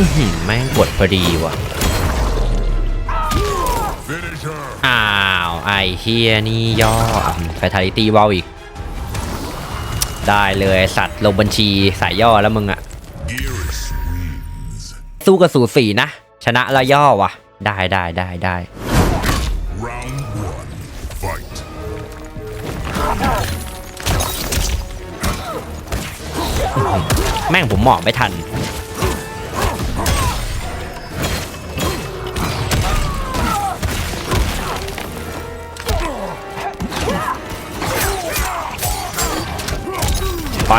อื้อแม่งกดพอดีว่ะ อ้าว ไอเฮียนี่ย่อไปทาริตี้วาอีก ได้เลยสัตว์ลงบัญชีสายย่อแล้วมึงอะสู้กับสูสีนะ ชนะแล้วย่อว่ะ ได้ได้ได้ได้แม่งผมหมอกไม่ทัน ไป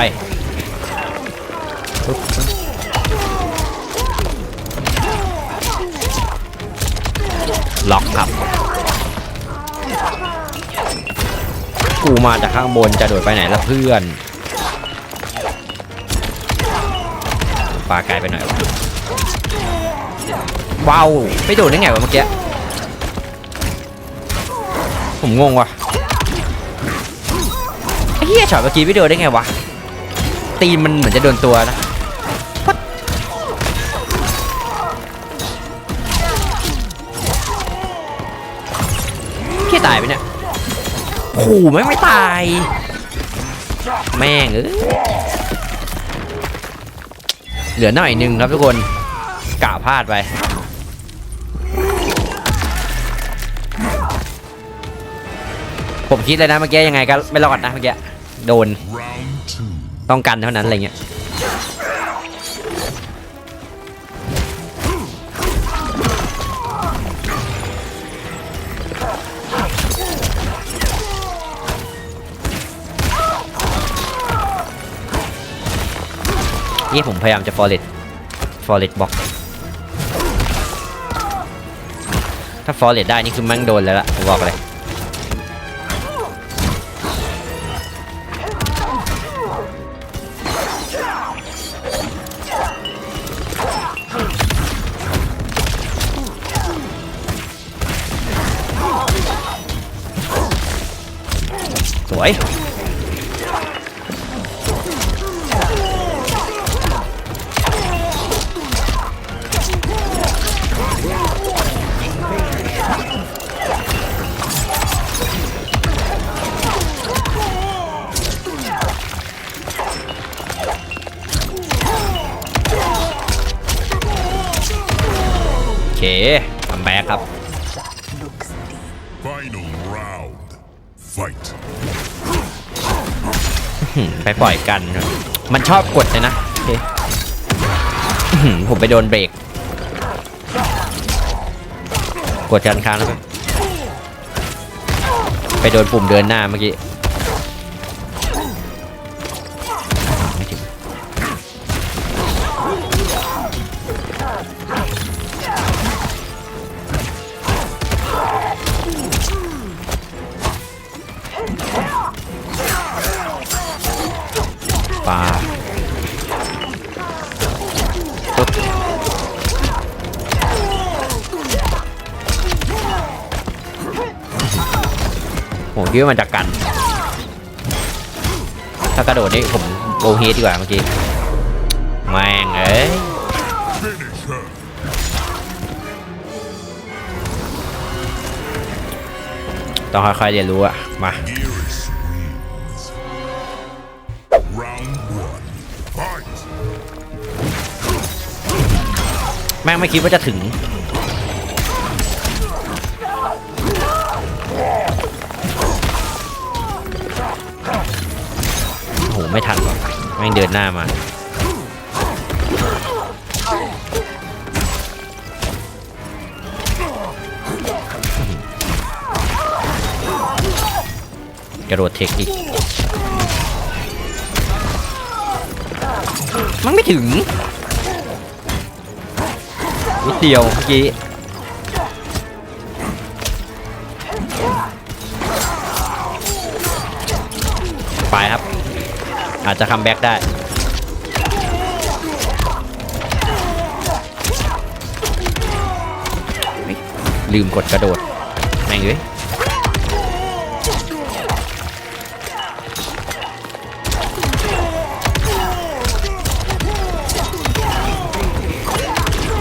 ล็อกครับ กูมาจากข้างบนจะโดดไปไหนล่ะเพื่อนปลาไกลไปหน่อยวะว้าวไม่โดดได้ไงวะเมื่อกี้ผมงงว่ะไอ้เหี้ยช็อตเมื่อกี้ไม่โดนได้ไงวะ ตีนมันเหมือนจะโดนตัวนะ What? เหี้ยตายไปเนี่ยโอ้โหไม่งไม่ตาย แม่งเอ้ยเหลือหน่อยหนึ่งครับทุกคนกะพลาดไปผมคิดเลยนะเมื่อกี้ยังไงก็ไม่รอดนะเมื่อกี้โดน Round two. ต้องกันเท่านั้นอะไรเงี้ยนี่ผมพยายามจะ forest forest box ถ้า forest ได้นี่คือแม่งโดนแล้วล่ะผมบอกเลย วย ปล่อยกัน มันชอบกดเลยนะโอเคผมไปโดนเบรก กดกันค้างแล้วไปโดนปุ่มเดินหน้าเมื่อกี้ โหคิดว่ามันจะกัน ถ้ากระโดดนี่ผมโอเฮดดีกว่าเมื่อกี้แม่งเอ้ยต้องค่อยๆเรียนรู้อะมาแม่งไม่คิดว่าจะถึง ไม่ทันว่ะแม่งเดินหน้ามากระโดดเทคอีก มันไม่ถึง นิดเดียวเมื่อกี้ ไปครับ อาจจะคัมแบ็กได้ ลืมกดกระโดด แม่งเลย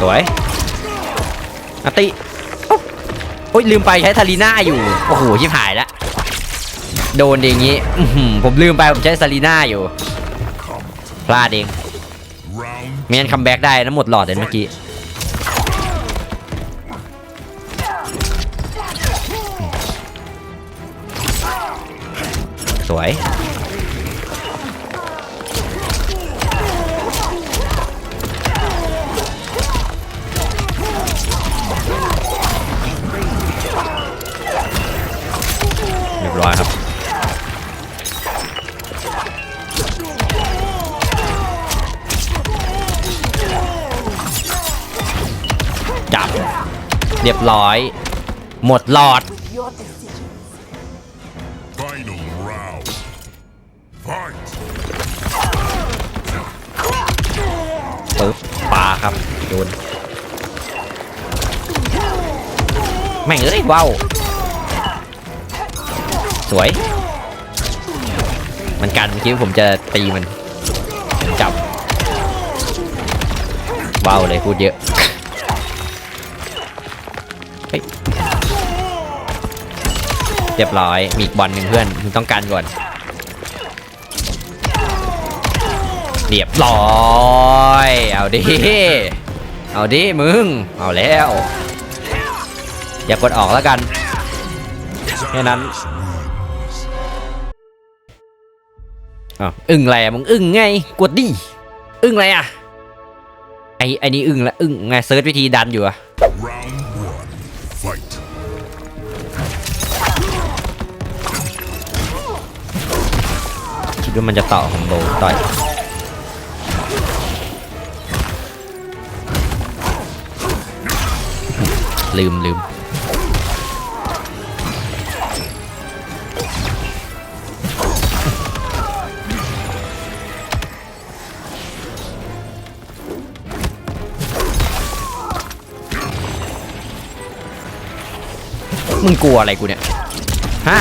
สวยอติโอ๊ยลืมไปใช้ทารีน่าอยู่ โอ้โหชิบหายละ โดนอย่างนี้ผมลืมไปผมใช้ซารีน่าอยู่ พลาดเองไม่งั้นคัมแบ็กได้นะหมดหลอดเลยเมื่อกี้สวย จับ เรียบร้อย หมดหลอด final round. Fight. ปึ๊บปลาครับโดนแม่งเอ้ยว้าวสวย มันกันเมื่อกี้ผมจะตีมันผมจับว้าวเลยพูดเยอะ รียบร้อย มีอีกบอลหนึ่งเพื่อนมึงต้องการก่อน เรียบร้อย เอาดิ เอาดิมึง เอาแล้ว อย่ากดออกแล้วกัน แค่นั้นออึ้งอะไรอะมึงอึ้งไง กดดิ อึ้งอะไรอะไอไอนี่อึ้งละอึ้งไงเซิร์ชวิธีดันอยู่อะ คิดว่ามันจะต่อคอมโบต่อยลืมลืมมึงกลัวอะไรกูเนี่ย ฮะ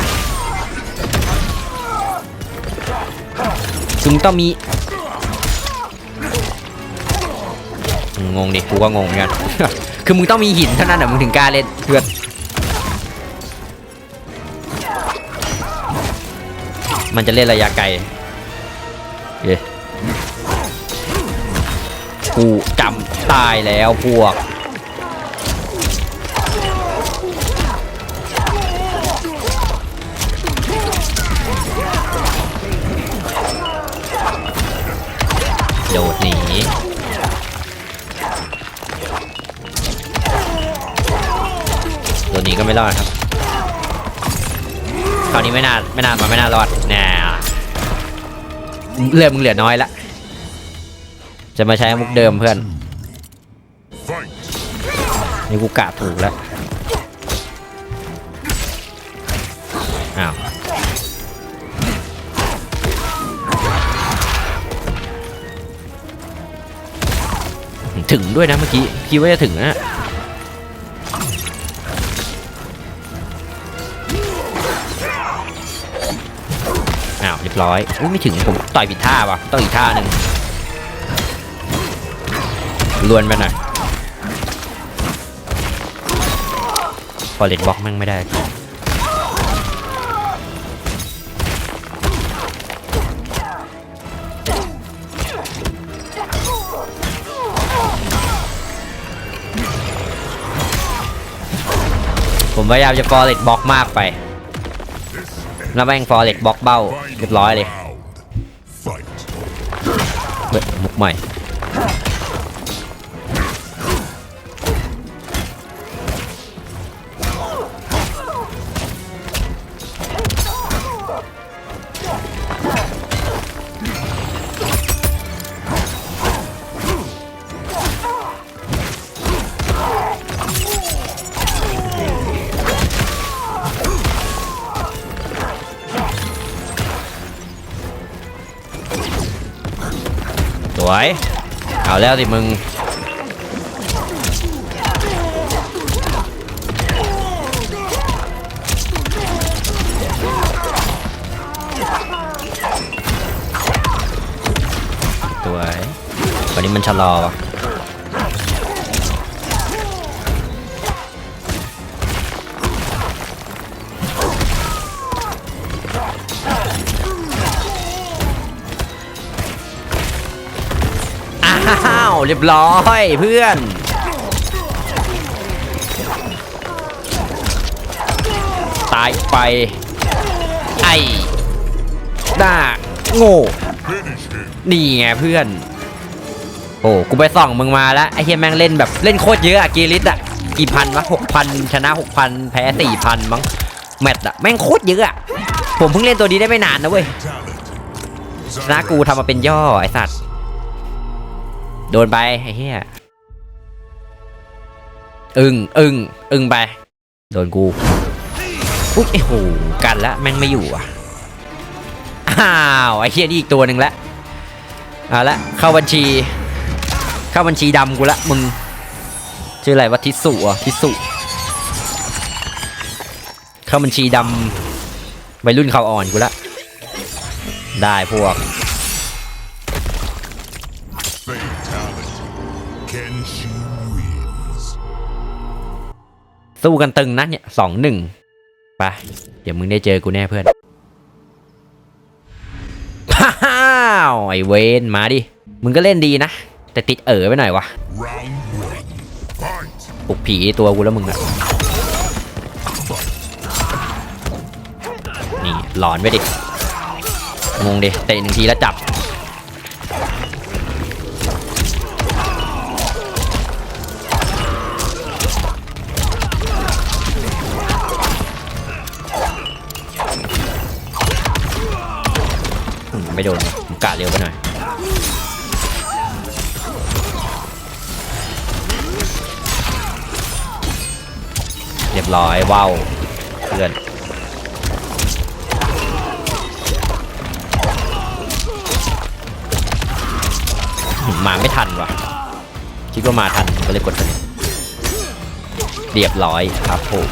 ถึงต้องมีงงดิกูก็งงเหมือนกันคือมึงต้องมีหินเท่านั้นอะมึงถึงกล้าเล่นเพื่อนมันจะเล่นระยะไกลเย้กูจำตายแล้วพวก ก็ไม่รอดครับคราวนี้ไม่น่าไม่น่ามันไม่น่ารอดแน่เลือดมึงเหลือน้อยละ จะมาใช้มุกเดิมเพื่อน นี่กูกะถูกแล้ว อ้าวถึงด้วยนะเมื่อกี้คิดว่าจะถึงนะ ร้อยอุ๊ยไม่ถึงผมต่อยผิดท่าว่ะต้องอีกท่าหนึ่งลวนไปหน่อยพอเลดบล็อกมั่งไม่ได้ผมพยายามจะฟอร์เรตบล็อกมากไป แล้วแม่งฟอร์เรตบล็อกเบ้าเรียบร้อยเลย Round. Fight. เฮ้ยมุกใหม่ วยเอาแล้วสิมึงสวยวันนี้มันชะลอวะ เรียบร้อยเพื่อนตายไป ไอ้หน้าโง่นี่ไงเพื่อน โอ้กูไปส่องมึงมาแล้วไอ้เฮียแม่งเล่นแบบเล่นโคตรเยอะอะกีริสอะกี่พันวะหกพันชนะหกพันแพ้สี่พันมั้งแมตช์อะแม่งโคตรเยอะอะผมเพิ่งเล่นตัวนี้ได้ไม่นานนะเว้ยชนะกูทำมาเป็นย่อไอ้สัตว์ โดนไปไอ้เหี้ยอึงอึงอึงไป โดนกูอุ๊ยไอ้โหกันละแม่งไม่อยู่อะอ้าวไอ้เหี้ยนี่อีกตัวหนึ่งละเอาละเข้าบัญชี เข้าบัญชีดำกูละมึงชื่ออะไรวะทิสุอะทิสุเข้าบัญชีดำวัยรุ่นเขาอ่อนกูละได้พวก สู้กันตึงนะเนี่ยสองหนึ่งไปเดี๋ยวมึงได้เจอกูแน่เพื่อนฮ่าวไอเวนมาดิ มึงก็เล่นดีนะ แต่ติดเอ๋อไปหน่อยวะปลุกผีตัวกูแล้วมึงอะนี่หลอนไปดิงงดิเตะหนึ่งทีแล้วจับ ไม่โดนผมกาดเร็วไปหน่อยเรียบร้อยว้าวเพื่อนมาไม่ทันว่ะ คิดว่ามาทันก็เลยกดตัวนี้เรียบร้อยครับผม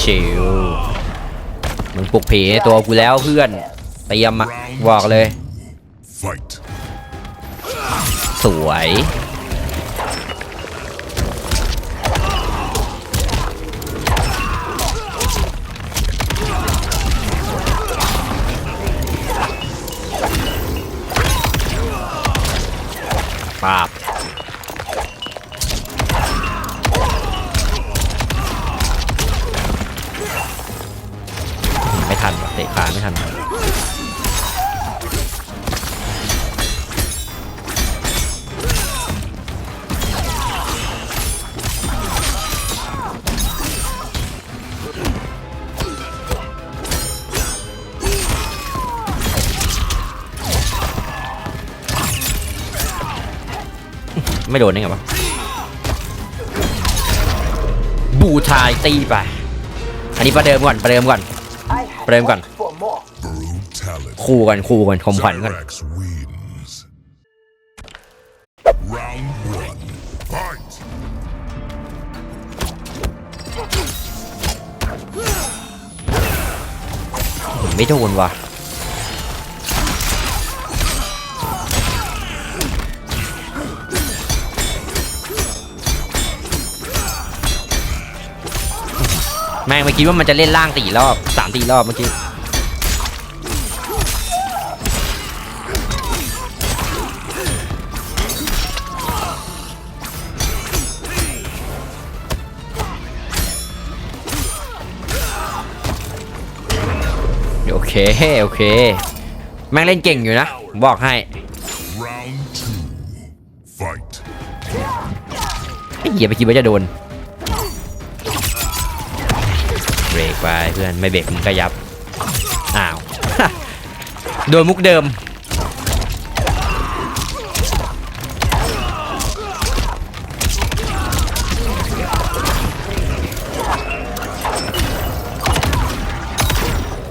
ชิว มึงปลุกผีในตัวกูแล้วเพื่อนเตรียมอะบอกเลย Fight. สวย ปาบ ทันว่ะเตะขาไม่ทันไม่โดนได้ไงวะบูทายตีไป อันนี้ประเดิมก่อนประเดิมก่อน ประเดิมก่อน Brutality. คู่กันคู่กันข่มขวัญก่อน Cyrax wins. Round one. Fight. ไม่โดนว่ะ แม่งไม่คิดว่ามันจะเล่นล่างสี่รอบสามสี่รอบเมื่อกี้โอเค โอเค แม่งเล่นเก่งอยู่นะผมบอกให้ Round two. Fight. ไอ้เหี้ยไปคิดว่าจะโดน พื่อนไม่เบรกมึงก็ยับอ้าวโดนมุกเดิม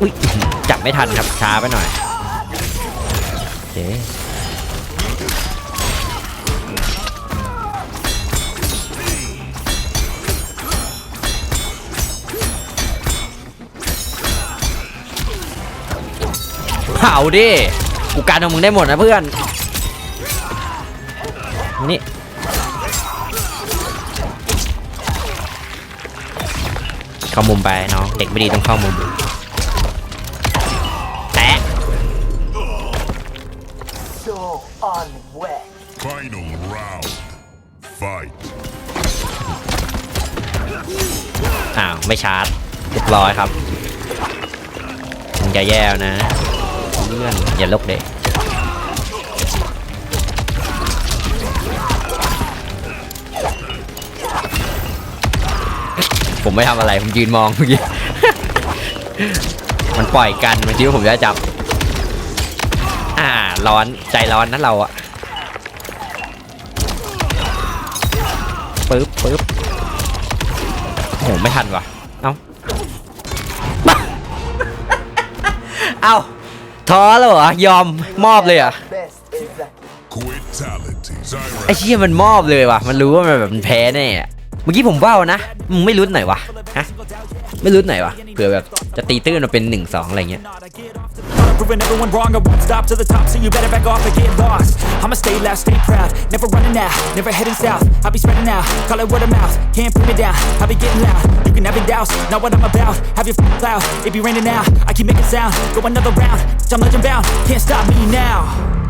อุ้ยจับไม่ทันครับช้าไปหน่อยโอเค เผาดิ กูการของมึงได้หมดนะเพื่อน นี่ เข้ามุมไปน้องเด็กไม่ดีต้องเข้ามุมแตะ Full on wet. Final round. Fight. อ้าว ไม่ชาร์จเรียบร้อยครับ มึงจะแย่นะ เลื่อนอย่าลกเด็กผมไม่ทำอะไร ผมยืนมองเมื่อกี้ มันปล่อยกันมันคิดว่าผมจะจับ อ่า ร้อน ใจร้อนนะเราอะปึ๊บปึ๊บโอ้โหไม่ทันว่ะ เอ้า เอ้า ท้อแล้วเหรอยอมมอบเลยเหรอะไอ้เชี่ยมันมอบเลยว่ะ มันรู้ว่ามันแบบมันแพ้แน่อะเมื่อกี้ผมว่าวนะมึงไม่รุ้นหน่อยวะฮะไม่รุ้นหน่อยวะเผื่อแบบจะตีตื้นมาเป็นหนึ่งสองอะไรเงี้ย Proving everyone wrong, I won't stop to the top, so you better back off and get lost. I'ma stay loud, stay proud, never running out, never heading south. I'll be spreading out, call it word of mouth, can't put me down. I'll be getting loud, you can have it douse, not what I'm about. Have your f- cloud, it be raining now. I keep making sound, go another round, I'm legend bound, can't stop me now.